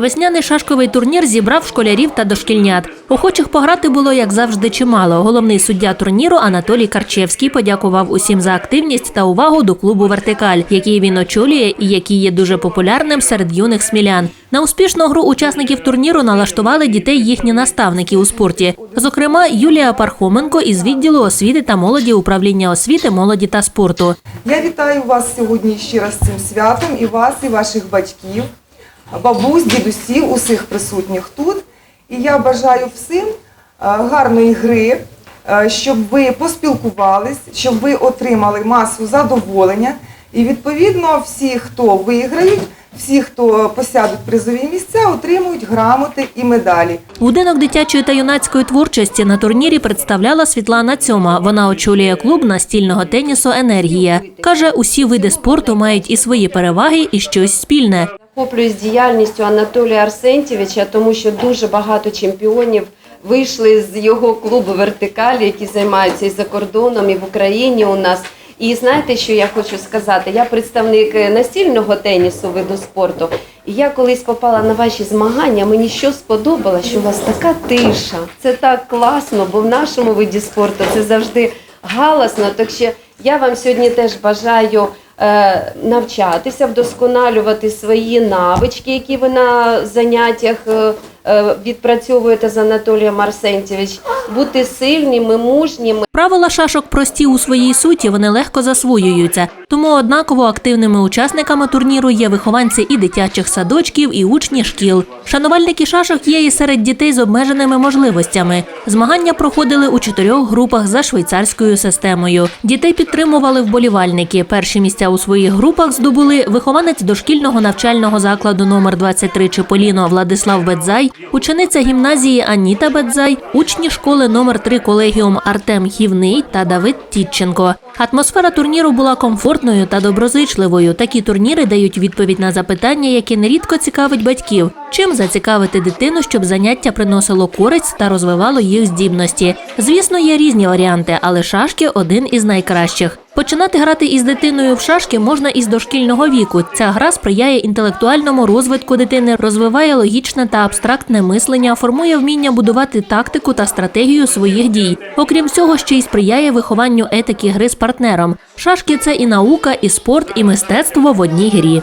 Весняний шашковий турнір зібрав школярів та дошкільнят. Охочих пограти було як завжди чимало. Головний суддя турніру Анатолій Карчевський подякував усім за активність та увагу до клубу Вертикаль, який він очолює і який є дуже популярним серед юних смілян. На успішну гру учасників турніру налаштували дітей їхні наставники у спорті. Зокрема, Юлія Пархоменко із відділу освіти та молоді управління освіти, молоді та спорту. Я вітаю вас сьогодні ще раз цим святом і вас, і ваших батьків, бабусь, дідусів, усіх присутніх тут. І я бажаю всім е, гарної гри, е, щоб ви поспілкувались, щоб ви отримали масу задоволення. І відповідно всі, хто виграють, всі, хто посядуть призові місця, отримують грамоти і медалі. Будинок дитячої та юнацької творчості на турнірі представляла Світлана Цьома. Вона очолює клуб настільного тенісу Енергія. Каже, усі види спорту мають і свої переваги, і щось спільне. Захоплююсь діяльністю Анатолія Арсентьєвича, тому що дуже багато чемпіонів вийшли з його клубу Вертикалі, які займаються і за кордоном, і в Україні у нас. І знаєте, що я хочу сказати? Я представник е, настільного тенісу виду спорту. І я колись попала на ваші змагання. Мені що сподобалось, що у вас така тиша. Це так класно, бо в нашому виді спорту це завжди галасно. Так що я вам сьогодні теж бажаю навчатися, вдосконалювати свої навички, які ви на заняттях е, е, відпрацьовуєте з Анатолієм Арсентьєвич, бути сильними, мужніми. Правила шашок прості у своїй суті, вони легко засвоюються. Тому однаково активними учасниками турніру є вихованці і дитячих садочків, і учні шкіл. Шанувальники шашок є і серед дітей з обмеженими можливостями. Змагання проходили у чотирьох групах за швейцарською системою. Дітей підтримували вболівальники. Перші місця у своїх групах здобули вихованець дошкільного навчального закладу номер 23 Чиполіно Владислав Бедзай, учениця гімназії Аніта Бедзай, учні школи номер 3 колегіум Артем Гівний та Давид Тітченко. Атмосфера турніру була комфортною та доброзичливою. Такі турніри дають відповідь на запитання, які нерідко цікавить батьків. Чим зацікавити дитину, щоб заняття приносило користь та розвивало їх здібності. Звісно, є різні варіанти, але шашки один із найкращих. Починати грати із дитиною в шашки можна із дошкільного віку. Ця гра сприяє інтелектуальному розвитку дитини, розвиває логічне та абстрактне мислення, формує вміння будувати тактику та стратегію своїх дій. Окрім цього, ще й сприяє вихованню етики гри з партнером. Шашки це і наука, і спорт, і мистецтво в одній грі.